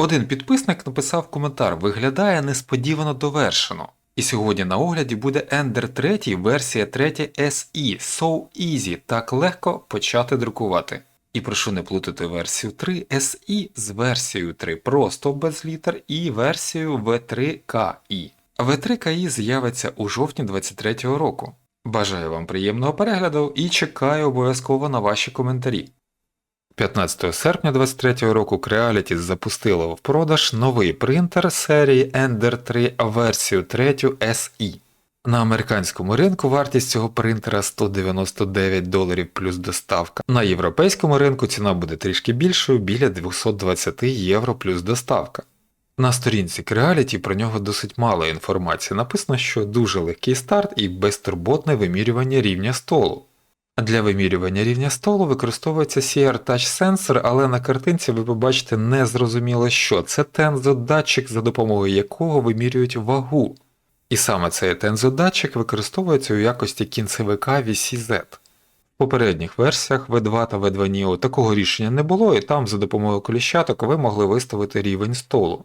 Один підписник написав коментар: виглядає несподівано довершено. І сьогодні на огляді буде Ender 3 версія 3 SE So Easy, так легко почати друкувати. І прошу не плутати версію 3 SE з версією 3 просто без літер і версією V3KI. V3KI з'явиться у жовтні 2023 року. Бажаю вам приємного перегляду і чекаю обов'язково на ваші коментарі. 15 серпня 2023 року Creality запустило в продаж новий принтер серії Ender 3 версію 3 SE. На американському ринку вартість цього принтера 199 доларів плюс доставка. На європейському ринку ціна буде трішки більшою біля 220 євро плюс доставка. На сторінці Creality про нього досить мало інформації. Написано, що дуже легкий старт і безтурботне вимірювання рівня столу. Для вимірювання рівня столу використовується CR Touch Sensor, але на картинці ви побачите незрозуміло що. Це тензодатчик, за допомогою якого вимірюють вагу. І саме цей тензодатчик використовується у якості кінцевика VCZ. В попередніх версіях V2 та V2 Neo такого рішення не було, і там за допомогою коліщаток ви могли виставити рівень столу.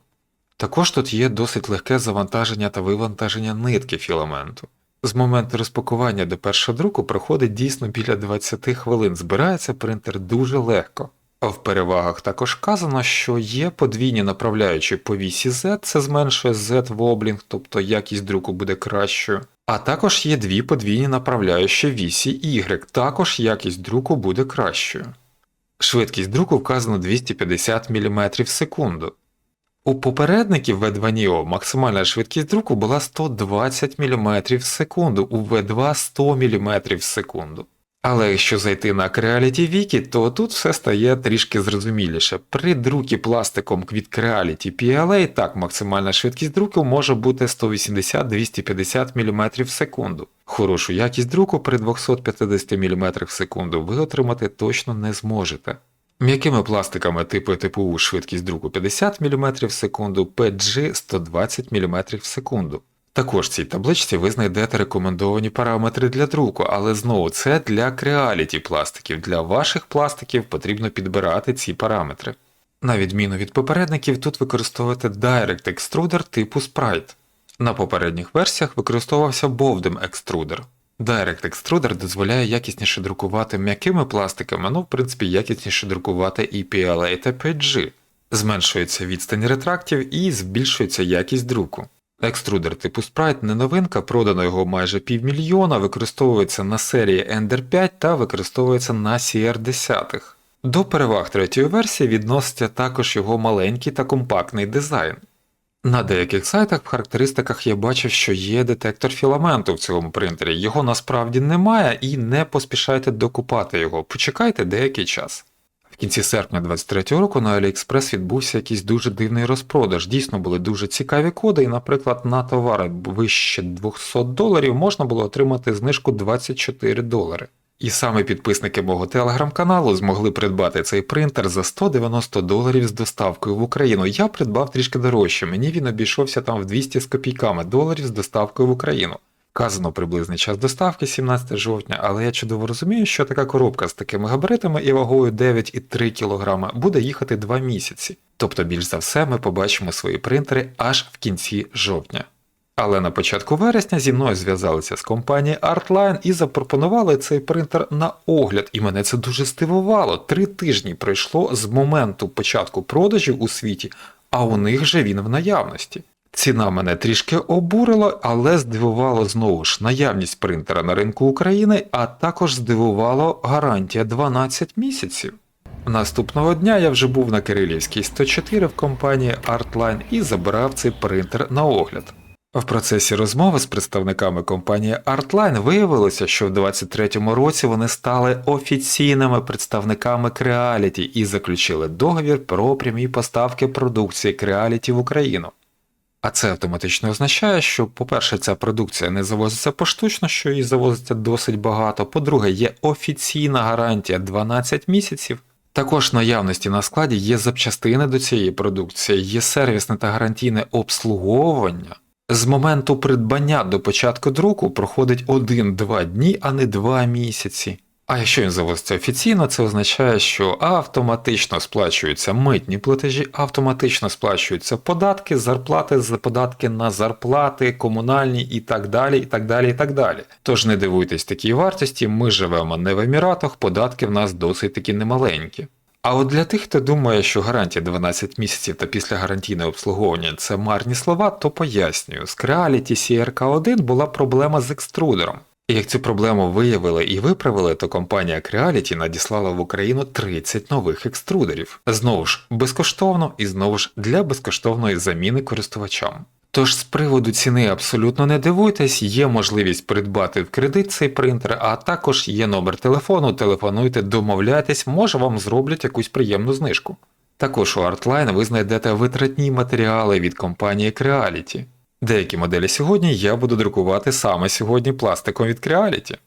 Також тут є досить легке завантаження та вивантаження нитки філаменту. З моменту розпакування до першого друку проходить дійсно біля 20 хвилин, збирається принтер дуже легко. А в перевагах також вказано, що є подвійні направляючі по вісі Z, це зменшує Z-воблінг, тобто якість друку буде кращою. А також є дві подвійні направляючі вісі Y, також якість друку буде кращою. Швидкість друку вказано 250 мм в секунду. У попередників V2 Neo максимальна швидкість друку була 120 мм в секунду, у V2 100 мм в секунду. Але якщо зайти на Creality Wiki, то тут все стає трішки зрозуміліше. При друкі пластиком від Creality PLA, так, максимальна швидкість друку може бути 180-250 мм в секунду. Хорошу якість друку при 250 мм в секунду ви отримати точно не зможете. М'якими пластиками типу ТПУ швидкість друку 50 мм в секунду, PG 120 мм в секунду. Також в цій табличці ви знайдете рекомендовані параметри для друку, але знову це для Creality пластиків. Для ваших пластиків потрібно підбирати ці параметри. На відміну від попередників, тут використовуєте Direct Extruder типу Sprite. На попередніх версіях використовувався Bovdem Extruder. Direct Extruder дозволяє якісніше друкувати м'якими пластиками, ну в принципі якісніше друкувати і PLA та PG. Зменшується відстань ретрактів і збільшується якість друку. Екструдер типу Sprite не новинка, продано його майже півмільйона, використовується на серії Ender 5 та використовується на CR10. До переваг третьої версії відноситься також його маленький та компактний дизайн. На деяких сайтах в характеристиках я бачив, що є детектор філаменту в цьому принтері, його насправді немає і не поспішайте докупати його, почекайте деякий час. В кінці серпня 2023 року на AliExpress відбувся якийсь дуже дивний розпродаж. Дійсно були дуже цікаві коди, і, наприклад, на товари вище 200 доларів можна було отримати знижку 24 долари. І саме підписники мого телеграм-каналу змогли придбати цей принтер за 190 доларів з доставкою в Україну. Я придбав трішки дорожче, мені він обійшовся там в 200 з копійками доларів з доставкою в Україну. Казано приблизний час доставки 17 жовтня, але я чудово розумію, що така коробка з такими габаритами і вагою 9,3 кг буде їхати 2 місяці. Тобто, більш за все, ми побачимо свої принтери аж в кінці жовтня. Але на початку вересня зі мною зв'язалися з компанією Artline і запропонували цей принтер на огляд, і мене це дуже здивувало. Три тижні пройшло з моменту початку продажів у світі, а у них же він в наявності. Ціна мене трішки обурила, але здивувало знову ж наявність принтера на ринку України, а також здивувало гарантія 12 місяців. Наступного дня я вже був на Кирилівській 104 в компанії Artline і забирав цей принтер на огляд. В процесі розмови з представниками компанії Artline виявилося, що в 2023 році вони стали офіційними представниками Creality і заключили договір про прямі поставки продукції Creality в Україну. А це автоматично означає, що, по-перше, ця продукція не завозиться поштучно, що її завозиться досить багато. По-друге, є офіційна гарантія 12 місяців. Також наявності на складі є запчастини до цієї продукції, є сервісне та гарантійне обслуговування. З моменту придбання до початку друку проходить 1-2 дні, а не 2 місяці. А якщо він завозиться офіційно, це означає, що автоматично сплачуються митні платежі, автоматично сплачуються податки, зарплати, з- податки на зарплати, комунальні і так далі. і так далі, і так далі. Тож не дивуйтесь такій вартості, ми живемо не в Еміратах, податки в нас досить таки немаленькі. А от для тих, хто думає, що гарантія 12 місяців та післягарантійне обслуговування це марні слова, то пояснюю, з Creality CRK1 була проблема з екструдером. І як цю проблему виявили і виправили, то компанія Creality надіслала в Україну 30 нових екструдерів. Знову ж безкоштовно і знову ж для безкоштовної заміни користувачам. Тож з приводу ціни абсолютно не дивуйтесь, є можливість придбати в кредит цей принтер, а також є номер телефону, телефонуйте, домовляйтесь, може вам зроблять якусь приємну знижку. Також у Artline ви знайдете витратні матеріали від компанії Creality. Деякі моделі сьогодні я буду друкувати саме сьогодні пластиком від Creality.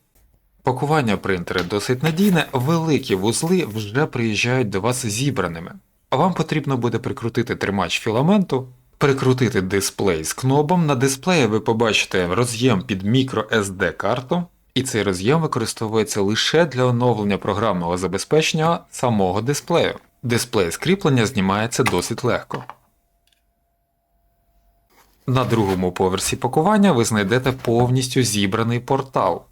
Пакування принтера досить надійне, великі вузли вже приїжджають до вас зібраними. Вам потрібно буде прикрутити тримач філаменту, прикрутити дисплей з кнопом. На дисплеї ви побачите роз'єм під microSD карту, і цей роз'єм використовується лише для оновлення програмного забезпечення самого дисплею. Дисплей скріплення знімається досить легко. На другому поверсі пакування ви знайдете повністю зібраний портал.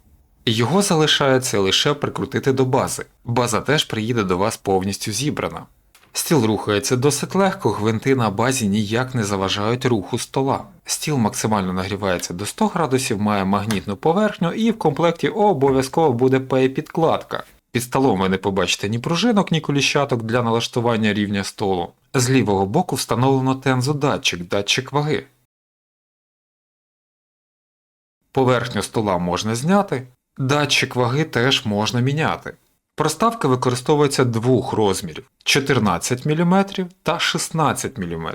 Його залишається лише прикрутити до бази. База теж приїде до вас повністю зібрана. Стіл рухається досить легко, гвинти на базі ніяк не заважають руху стола. Стіл максимально нагрівається до 100 градусів, має магнітну поверхню і в комплекті обов'язково буде пей-підкладка. Під столом ви не побачите ні пружинок, ні коліщаток для налаштування рівня столу. З лівого боку встановлено тензодатчик, датчик ваги. Поверхню стола можна зняти, датчик ваги теж можна міняти. Проставка використовується двох розмірів 14 мм та 16 мм.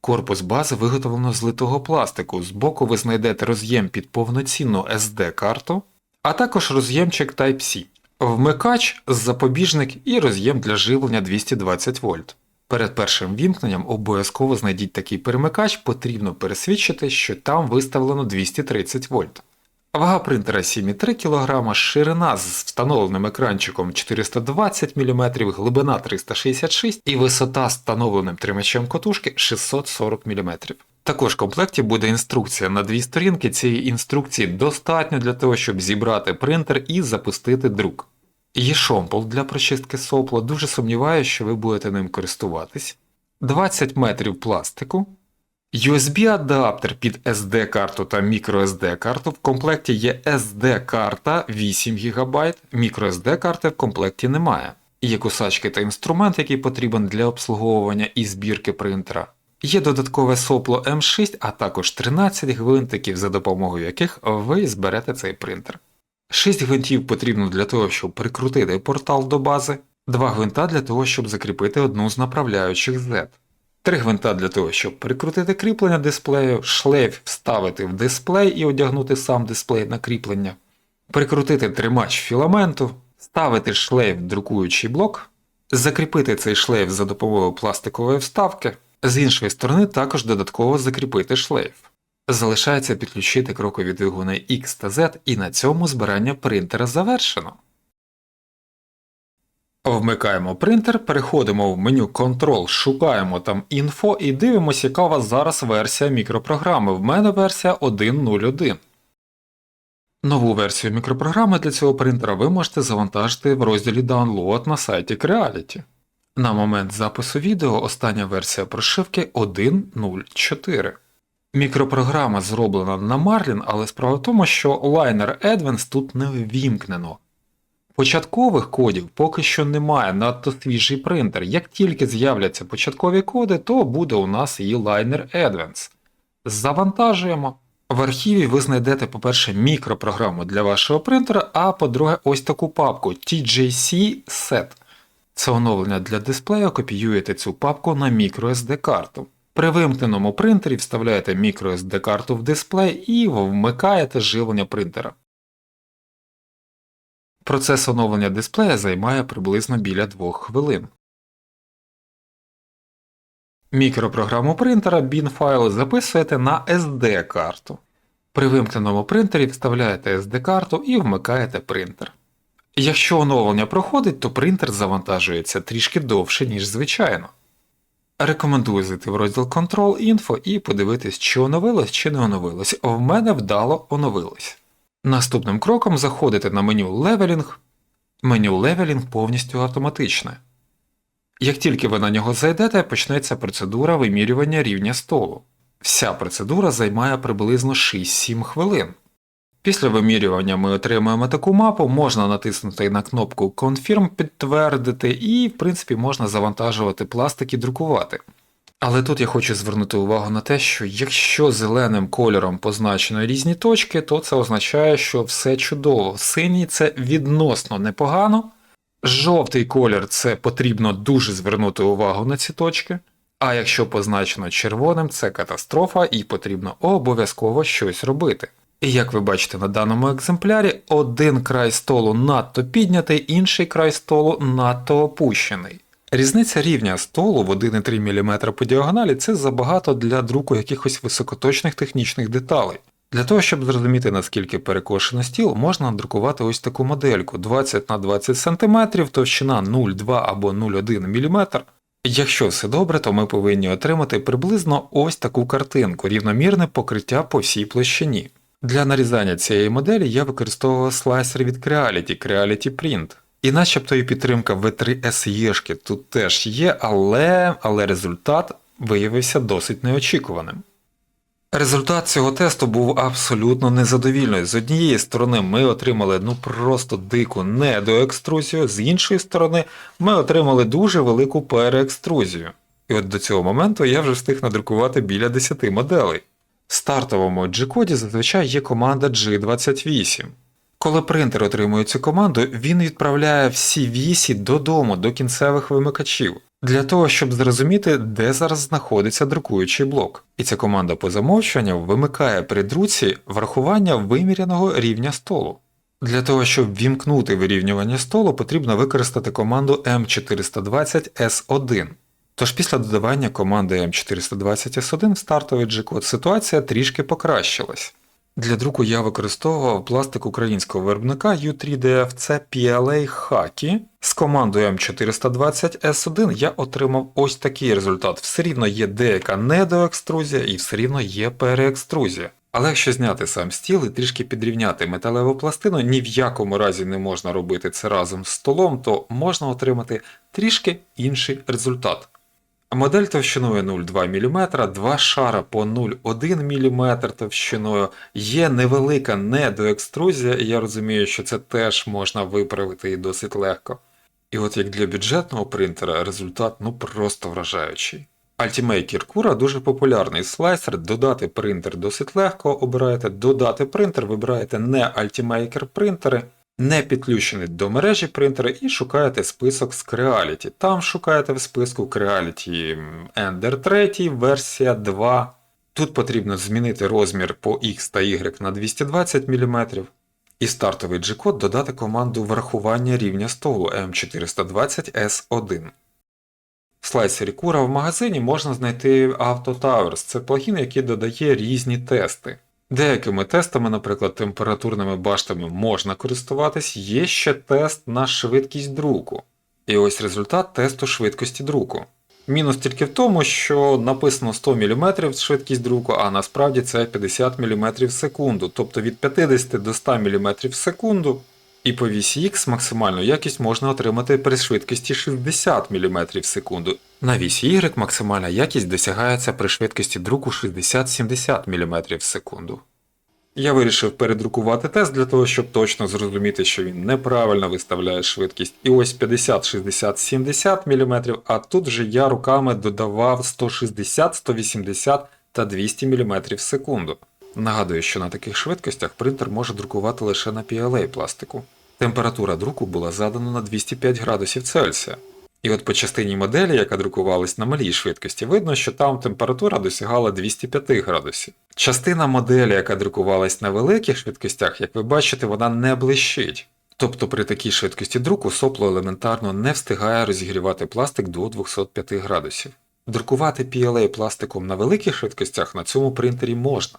Корпус бази виготовлено з литого пластику. Збоку ви знайдете роз'єм під повноцінну SD-карту, а також роз'ємчик Type-C, вмикач, запобіжник і роз'єм для живлення 220 вольт. Перед першим вімкненням обов'язково знайдіть такий перемикач, потрібно пересвідчити, що там виставлено 230 вольт. Вага принтера 7,3 кг, ширина з встановленим екранчиком 420 мм, глибина 366 і висота з встановленим тримачем котушки 640 мм. Також в комплекті буде інструкція на дві сторінки. Цієї інструкції достатньо для того, щоб зібрати принтер і запустити друк. Є шомпол для прочистки сопла, дуже сумніваюся, що ви будете ним користуватись. 20 метрів пластику. USB-адаптер під SD-карту та microSD-карту. В комплекті є SD-карта 8 ГБ, microSD-карти в комплекті немає. Є кусачки та інструмент, який потрібен для обслуговування і збірки принтера. Є додаткове сопло M6, а також 13 гвинтиків, за допомогою яких ви зберете цей принтер. 6 гвинтів потрібно для того, щоб прикрутити портал до бази, 2 гвинта для того, щоб закріпити одну з направляючих Z. Три гвинта для того, щоб прикрутити кріплення дисплею, шлейф вставити в дисплей і одягнути сам дисплей на кріплення, прикрутити тримач філаменту, ставити шлейф в друкуючий блок, закріпити цей шлейф за допомогою пластикової вставки, з іншої сторони також додатково закріпити шлейф. Залишається підключити крокові двигуни X та Z і на цьому збирання принтера завершено. Вмикаємо принтер, переходимо в меню Control, шукаємо там інфо і дивимося, яка у вас зараз версія мікропрограми. В мене версія 1.0.1. Нову версію мікропрограми для цього принтера ви можете завантажити в розділі Download на сайті Creality. На момент запису відео остання версія прошивки 1.0.4. Мікропрограма зроблена на Marlin, але справа в тому, що Liner Advance тут не ввімкнено. Початкових кодів поки що немає, надто свіжий принтер. Як тільки з'являться початкові коди, то буде у нас і Liner Advance. Завантажуємо. В архіві ви знайдете, по-перше, мікропрограму для вашого принтера, а по-друге, ось таку папку TJC Set. Це оновлення для дисплею, копіюєте цю папку на microSD карту. При вимкненому принтері вставляєте microSD карту в дисплей і вмикаєте живлення принтера. Процес оновлення дисплея займає приблизно біля 2 хвилин. Мікропрограму принтера bin-файл записуєте на SD-карту. При вимкненому принтері вставляєте SD-карту і вмикаєте принтер. Якщо оновлення проходить, то принтер завантажується трішки довше, ніж звичайно. Рекомендую зайти в розділ Control Info і подивитись, чи оновилось, чи не оновилось. В мене вдало оновилось. Наступним кроком заходите на меню Leveling. Меню Leveling повністю автоматичне. Як тільки ви на нього зайдете, почнеться процедура вимірювання рівня столу. Вся процедура займає приблизно 6-7 хвилин. Після вимірювання ми отримуємо таку мапу, можна натиснути на кнопку Confirm підтвердити, і, в принципі, можна завантажувати пластик і друкувати. Але тут я хочу звернути увагу на те, що якщо зеленим кольором позначено різні точки, то це означає, що все чудово. Синій це відносно непогано. Жовтий колір це потрібно дуже звернути увагу на ці точки. А якщо позначено червоним, це катастрофа і потрібно обов'язково щось робити. І як ви бачите на даному екземплярі, один край столу надто піднятий, інший край столу надто опущений. Різниця рівня столу в 1,3 мм по діагоналі це забагато для друку якихось високоточних технічних деталей. Для того, щоб зрозуміти наскільки перекошено стіл, можна надрукувати ось таку модельку 20 на 20 см, товщина 0,2 або 0,1 мм. Якщо все добре, то ми повинні отримати приблизно ось таку картинку, рівномірне покриття по всій площині. Для нарізання цієї моделі я використовував слайсер від Creality, Creality Print. І начебто і підтримка V3 SE тут теж є, але, але результат виявився досить неочікуваним. Результат цього тесту був абсолютно незадовільною. З однієї сторони, ми отримали ну просто дику недоекструзію, з іншої сторони, ми отримали дуже велику переекструзію. І от до цього моменту я вже встиг надрукувати біля 10 моделей. В стартовому G-коді зазвичай є команда G28. Коли принтер отримує цю команду, він відправляє всі вісі додому до кінцевих вимикачів, для того, щоб зрозуміти, де зараз знаходиться друкуючий блок. І ця команда по замовчуванню вимикає при друці врахування виміряного рівня столу. Для того, щоб вімкнути вирівнювання столу, потрібно використати команду M420S1. Тож після додавання команди M420S1 в стартовий G-код ситуація трішки покращилась. Для друку я використовував пластик українського виробника U3DF, це PLA Haki. З командою M420S1 я отримав ось такий результат. Все рівно є деяка недоекструзія і все рівно є переекструзія. Але якщо зняти сам стіл і трішки підрівняти металеву пластину, ні в якому разі не можна робити це разом з столом, то можна отримати трішки інший результат. Модель товщиною 0,2 мм, два шара по 0,1 мм товщиною, є невелика недоекструзія, і я розумію, що це теж можна виправити і досить легко. І от як для бюджетного принтера результат ну просто вражаючий. Ultimaker Cura дуже популярний слайсер, додати принтер досить легко, обираєте додати принтер, вибираєте не Ultimaker принтери, не підключений до мережі принтера і шукаєте список з Creality. Там шукаєте в списку Creality Ender 3, версія 2. Тут потрібно змінити розмір по X та Y на 220 мм. І стартовий G-код додати команду врахування рівня столу M420S1. В слайсері Cura в магазині можна знайти Auto Towers. Це плагін, який додає різні тести. Деякими тестами, наприклад, температурними баштами можна користуватись, є ще тест на швидкість друку. І ось результат тесту швидкості друку. Мінус тільки в тому, що написано 100 мм швидкість друку, а насправді це 50 мм в секунду, тобто від 50 до 100 мм в секунду. І по вісі X максимальну якість можна отримати при швидкості 60 мм в секунду. На вісі Y максимальна якість досягається при швидкості друку 60-70 мм в секунду. Я вирішив передрукувати тест для того, щоб точно зрозуміти, що він неправильно виставляє швидкість. І ось 50, 60, 70 мм, а тут вже я руками додавав 160, 180 та 200 мм в секунду. Нагадую, що на таких швидкостях принтер може друкувати лише на PLA пластику. Температура друку була задана на 205 градусів Цельсія. І от по частині моделі, яка друкувалась на малій швидкості, видно, що там температура досягала 205 градусів. Частина моделі, яка друкувалась на великих швидкостях, як ви бачите, вона не блищить. Тобто при такій швидкості друку сопло елементарно не встигає розігрівати пластик до 205 градусів. Друкувати PLA пластиком на великих швидкостях на цьому принтері можна.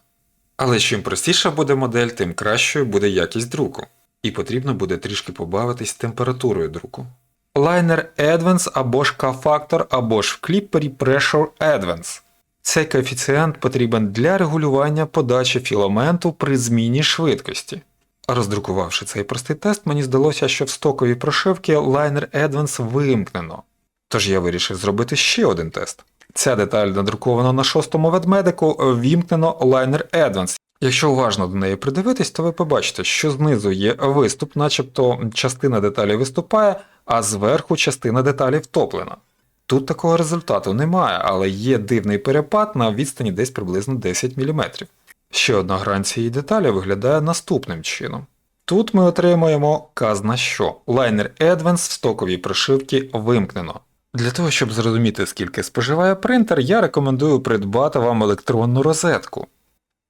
Але чим простіша буде модель, тим кращою буде якість друку. і потрібно буде трішки побавитись температурою друку. Liner Advance або ж K-Factor, або ж в кліпері Pressure Advance. Цей коефіцієнт потрібен для регулювання подачі філаменту при зміні швидкості. Роздрукувавши цей простий тест, мені здалося, що в стоковій прошивці Liner Advance вимкнено. Тож я вирішив зробити ще один тест. Ця деталь надрукована на шостому ведмедику, вімкнено Liner Advance. Якщо уважно до неї придивитись, то ви побачите, що знизу є виступ, начебто частина деталі виступає, а зверху частина деталі втоплена. Тут такого результату немає, але є дивний перепад на відстані десь приблизно 10 мм. Ще одна грань цієї деталі виглядає наступним чином. Тут ми отримуємо казна що Liner Advance в стоковій прошивці вимкнено. Для того, щоб зрозуміти, скільки споживає принтер, я рекомендую придбати вам електронну розетку.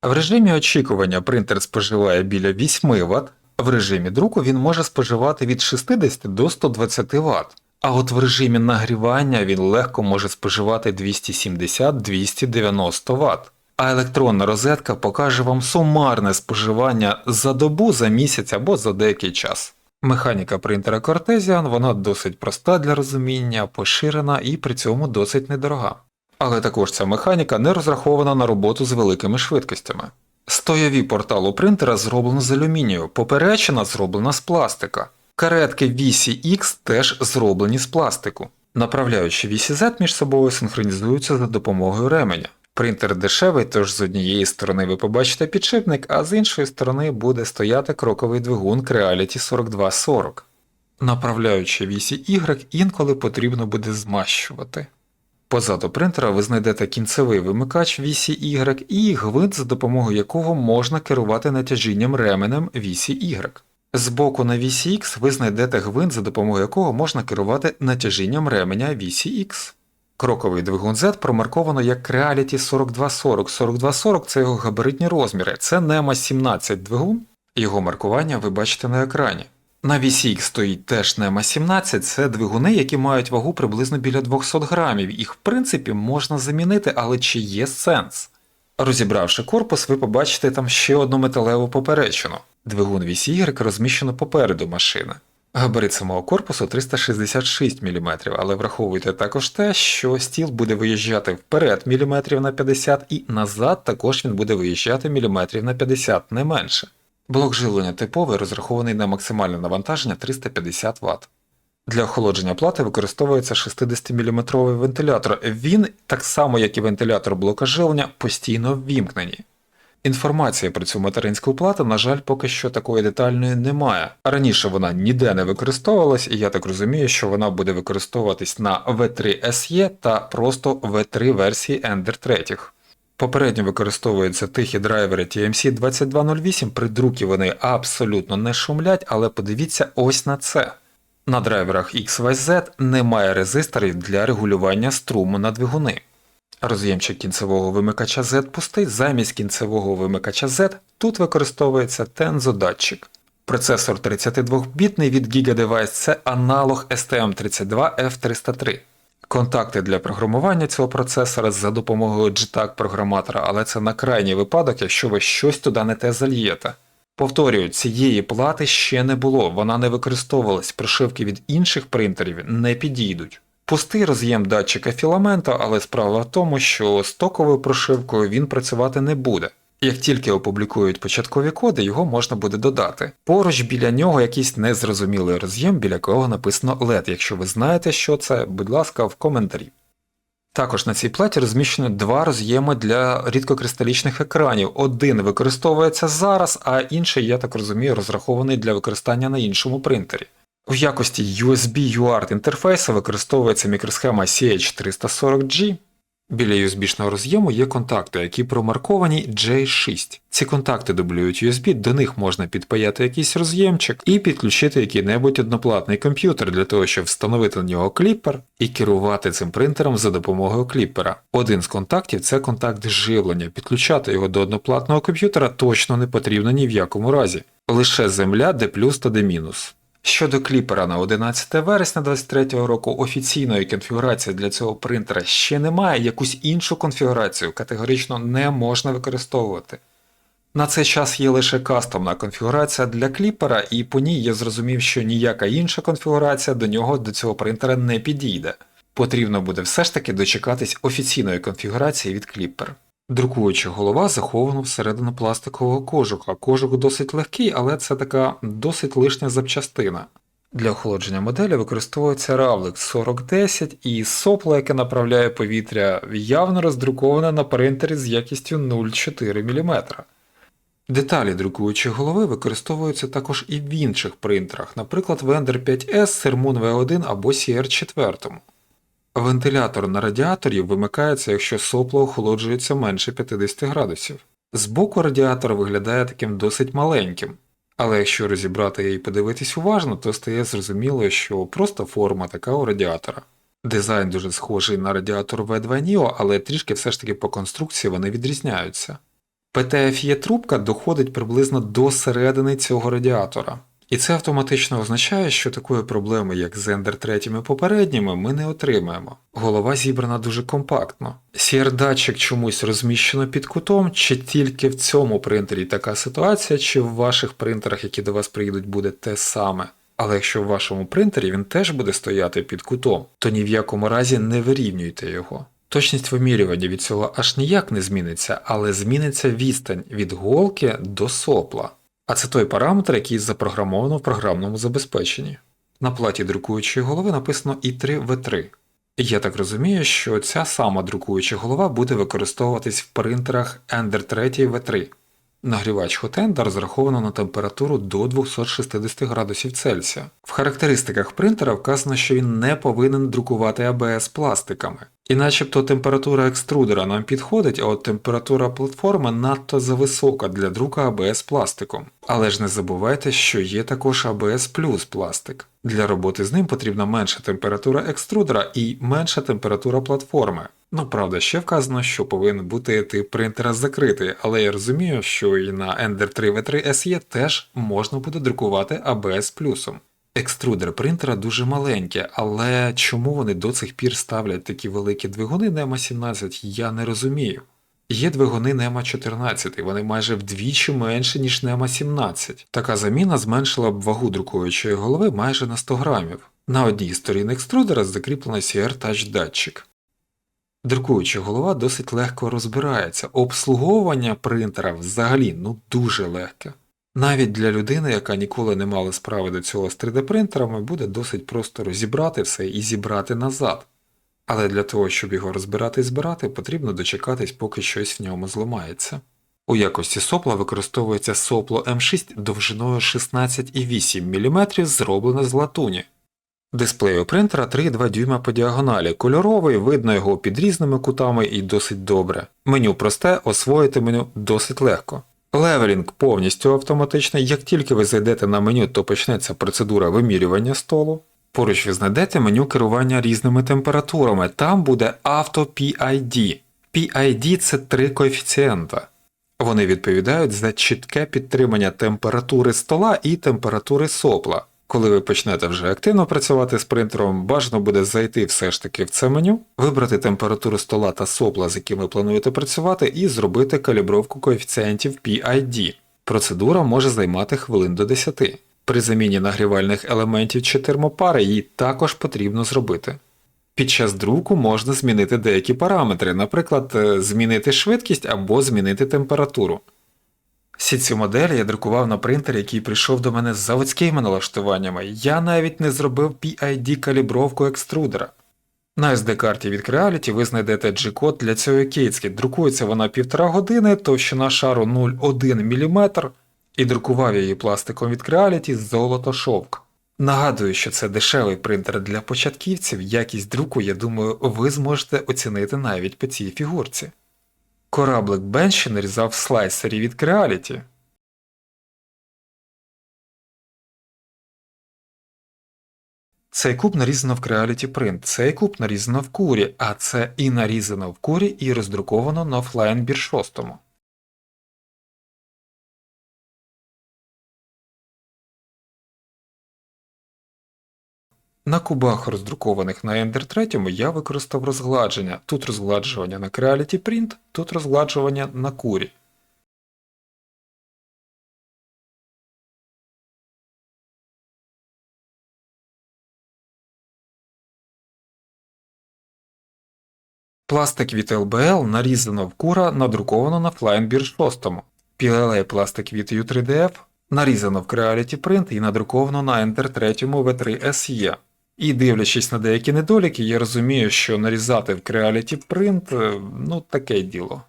В режимі очікування принтер споживає біля 8 Вт, в режимі друку він може споживати від 60 до 120 Вт. А от в режимі нагрівання він легко може споживати 270-290 Вт. А електронна розетка покаже вам сумарне споживання за добу, за місяць або за деякий час. Механіка принтера Cortesian вона досить проста для розуміння, поширена і при цьому досить недорога. Але також ця механіка не розрахована на роботу з великими швидкостями. Стояві порталу принтера зроблено з алюмінію, поперечина зроблена з пластика. Каретки вісі X теж зроблені з пластику. Направляючі вісі Z між собою синхронізуються за допомогою ременя. Принтер дешевий, тож з однієї сторони ви побачите підшипник, а з іншої сторони буде стояти кроковий двигун Creality 4240. Направляючи вісі Y інколи потрібно буде змащувати. Позаду принтера ви знайдете кінцевий вимикач вісі Y і гвинт, за допомогою якого можна керувати натяжінням ременем вісі Y. Збоку на вісі X ви знайдете гвинт, за допомогою якого можна керувати натяжінням ременя вісі X. Кроковий двигун Z промарковано як Creality 4240. 4240 це його габаритні розміри, це NEMA 17 двигун, його маркування ви бачите на екрані. На VCX стоїть теж NEMA 17, це двигуни, які мають вагу приблизно біля 200 грамів. Їх в принципі можна замінити, але чи є сенс? Розібравши корпус, ви побачите там ще одну металеву поперечину. Двигун VCY розміщено попереду машини. Габарит самого корпусу 366 мм, але враховуйте також те, що стіл буде виїжджати вперед мм на 50 і назад також він буде виїжджати мм на 50, не менше. Блок живлення типовий розрахований на максимальне навантаження 350 Вт. Для охолодження плати використовується 60-мм вентилятор. Він, так само як і вентилятор блока живлення, постійно ввімкнені. Інформація про цю материнську плату, на жаль, поки що такої детальної немає. Раніше вона ніде не використовувалась, і я так розумію, що вона буде використовуватись на V3 SE та просто V3 версії Ender 3. Попередньо використовуються тихі драйвери TMC 2208, при друкі вони абсолютно не шумлять, але подивіться ось на це. На драйверах XYZ немає резисторів для регулювання струму на двигуни. Роз'ємчик кінцевого вимикача Z пустий, замість кінцевого вимикача Z тут використовується тензодатчик. Процесор 32-бітний від GigaDevice це аналог STM32F303. Контакти для програмування цього процесора за допомогою JTAG програматора, але це на крайній випадок, якщо ви щось туди не те зальєте. Повторюю, цієї плати ще не було, вона не використовувалась, прошивки від інших принтерів не підійдуть. Пустий роз'єм датчика філамента, але справа в тому, що стоковою прошивкою він працювати не буде. Як тільки опублікують початкові коди, його можна буде додати. Поруч біля нього якийсь незрозумілий роз'єм, біля якого написано LED. Якщо ви знаєте, що це, будь ласка, в коментарі. Також на цій платі розміщено два роз'єми для рідкокристалічних екранів. Один використовується зараз, а інший, я так розумію, розрахований для використання на іншому принтері. В якості USB UART інтерфейсу використовується мікросхема CH340G. Біля USB-шного роз'єму є контакти, які промарковані J6. Ці контакти дублюють USB, до них можна підпаяти якийсь роз'ємчик і підключити який-небудь одноплатний комп'ютер для того, щоб встановити на нього кліпер і керувати цим принтером за допомогою кліпера. Один з контактів це контакт живлення. Підключати його до одноплатного комп'ютера точно не потрібно ні в якому разі. Лише земля, плюс та де мінус. Щодо кліпера на 11 вересня 2023 року офіційної конфігурації для цього принтера ще немає, якусь іншу конфігурацію категорично не можна використовувати. На цей час є лише кастомна конфігурація для кліпера, і по ній я зрозумів, що ніяка інша конфігурація до нього до цього принтера не підійде. Потрібно буде все ж таки дочекатись офіційної конфігурації від Clipper. Друкуюча голова захована всередину пластикового кожуха. Кожух досить легкий, але це така досить лишня запчастина. Для охолодження моделі використовується равлик 4010 і сопло, яке направляє повітря, явно роздруковане на принтері з якістю 0,4 мм. Деталі друкуючої голови використовуються також і в інших принтерах, наприклад, в 5S, Sermon V1 або CR4. Вентилятор на радіаторі вимикається, якщо сопло охолоджується менше 50 градусів. Збоку радіатор виглядає таким досить маленьким, але якщо розібрати і подивитись уважно, то стає зрозуміло, що просто форма така у радіатора. Дизайн дуже схожий на радіатор V2 Neo, але трішки все ж таки по конструкції вони відрізняються. PTFE трубка доходить приблизно до середини цього радіатора. І це автоматично означає, що такої проблеми, як з Ender 3 попередніми, ми не отримаємо. Голова зібрана дуже компактно. CR-датчик чомусь розміщено під кутом, чи тільки в цьому принтері така ситуація, чи в ваших принтерах, які до вас приїдуть, буде те саме. Але якщо в вашому принтері він теж буде стояти під кутом, то ні в якому разі не вирівнюйте його. Точність вимірювання від цього аж ніяк не зміниться, але зміниться відстань від голки до сопла. А це той параметр, який запрограмовано в програмному забезпеченні. На платі друкуючої голови написано i3v3. Я так розумію, що ця сама друкуюча голова буде використовуватись в принтерах Ender 3 v3. Нагрівач Hotend розраховано на температуру до 260 градусів Цельсія. В характеристиках принтера вказано, що він не повинен друкувати ABS пластиками. І начебто температура екструдера нам підходить, а от температура платформи надто зависока для друка ABS пластиком. Але ж не забувайте, що є також ABS плюс пластик. Для роботи з ним потрібна менша температура екструдера і менша температура платформи. Ну, правда, ще вказано, що повинен бути тип принтера закритий, але я розумію, що і на Ender 3 v3 SE теж можна буде друкувати ABS плюсом. Екструдер принтера дуже маленький, але чому вони до цих пір ставлять такі великі двигуни NEMA 17, я не розумію. Є двигуни NEMA 14, вони майже вдвічі менші, ніж NEMA 17. Така заміна зменшила б вагу друкуючої голови майже на 100 грамів. На одній сторін екструдера закріплено CR Touch датчик. Друкуюча голова досить легко розбирається, обслуговування принтера взагалі ну дуже легке. Навіть для людини, яка ніколи не мала справи до цього з 3D-принтерами, буде досить просто розібрати все і зібрати назад. Але для того, щоб його розбирати і збирати, потрібно дочекатись, поки щось в ньому зламається. У якості сопла використовується сопло М6 довжиною 16,8 мм, зроблене з латуні. Дисплей у принтера 3,2 дюйма по діагоналі, кольоровий, видно його під різними кутами і досить добре. Меню просте, освоїти меню досить легко. Левелінг повністю автоматичний. Як тільки ви зайдете на меню, то почнеться процедура вимірювання столу. Поруч ви знайдете меню керування різними температурами. Там буде Auto PID. PID це три коефіцієнта. Вони відповідають за чітке підтримання температури стола і температури сопла. Коли ви почнете вже активно працювати з принтером, бажано буде зайти все ж таки в це меню, вибрати температуру стола та сопла, з яким ви плануєте працювати, і зробити калібровку коефіцієнтів PID. Процедура може займати хвилин до 10. При заміні нагрівальних елементів чи термопари її також потрібно зробити. Під час друку можна змінити деякі параметри, наприклад, е, змінити швидкість або змінити температуру. Всі ці моделі я друкував на принтері, який прийшов до мене з заводськими налаштуваннями. Я навіть не зробив PID калібровку екструдера. На SD-карті від Creality ви знайдете G-код для цієї кейтськи. Друкується вона півтора години, товщина шару 0,1 мм, і друкував її пластиком від Creality з золото шовк. Нагадую, що це дешевий принтер для початківців, якість друку, я думаю, ви зможете оцінити навіть по цій фігурці. Кораблик Бенші нарізав слайсері від Creality. Цей куб нарізано в Creality Print, цей куб нарізано в курі, а це і нарізано в курі, і роздруковано на офлайн бір На кубах, роздрукованих на Ender 3, я використав розгладження. Тут розгладжування на Creality Print, тут розгладжування на курі. Пластик від LBL нарізано в кура надруковано на FlyingBear 6. PLA пластик від U3DF нарізано в Creality Print і надруковано на Enter 3 v 3 SE. І дивлячись на деякі недоліки, я розумію, що нарізати в Creality Print е, ну таке діло.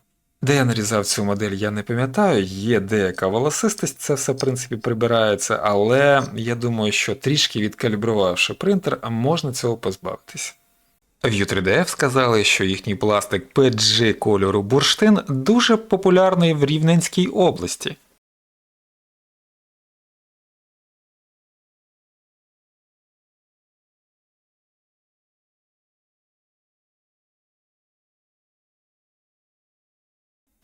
Де я нарізав цю модель, я не пам'ятаю, є деяка волосистость, це все в принципі прибирається, але я думаю, що трішки відкалібрувавши принтер, можна цього позбавитись. В U3DF сказали, що їхній пластик PG кольору бурштин дуже популярний в Рівненській області.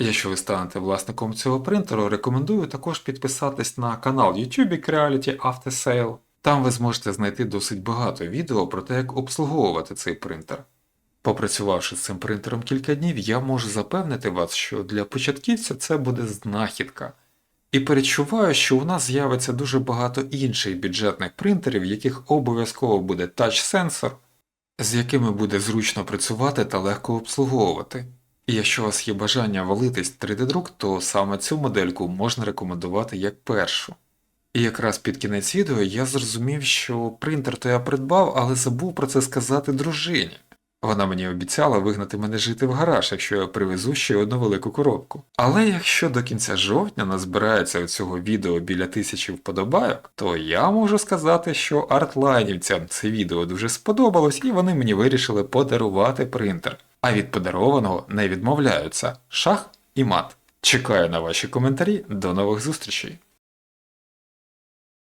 Якщо ви станете власником цього принтеру, рекомендую також підписатись на канал YouTube Creality After Sale. Там ви зможете знайти досить багато відео про те, як обслуговувати цей принтер. Попрацювавши з цим принтером кілька днів, я можу запевнити вас, що для початківця це буде знахідка. І перечуваю, що у нас з'явиться дуже багато інших бюджетних принтерів, в яких обов'язково буде тач-сенсор, з якими буде зручно працювати та легко обслуговувати. І якщо у вас є бажання валитись 3D-друк, то саме цю модельку можна рекомендувати як першу. І якраз під кінець відео я зрозумів, що принтер то я придбав, але забув про це сказати дружині. Вона мені обіцяла вигнати мене жити в гараж, якщо я привезу ще одну велику коробку. Але якщо до кінця жовтня назбирається у цього відео біля тисячі вподобайок, то я можу сказати, що артлайнівцям це відео дуже сподобалось і вони мені вирішили подарувати принтер. А від подарованого не відмовляються шах і мат. Чекаю на ваші коментарі. До нових зустрічей!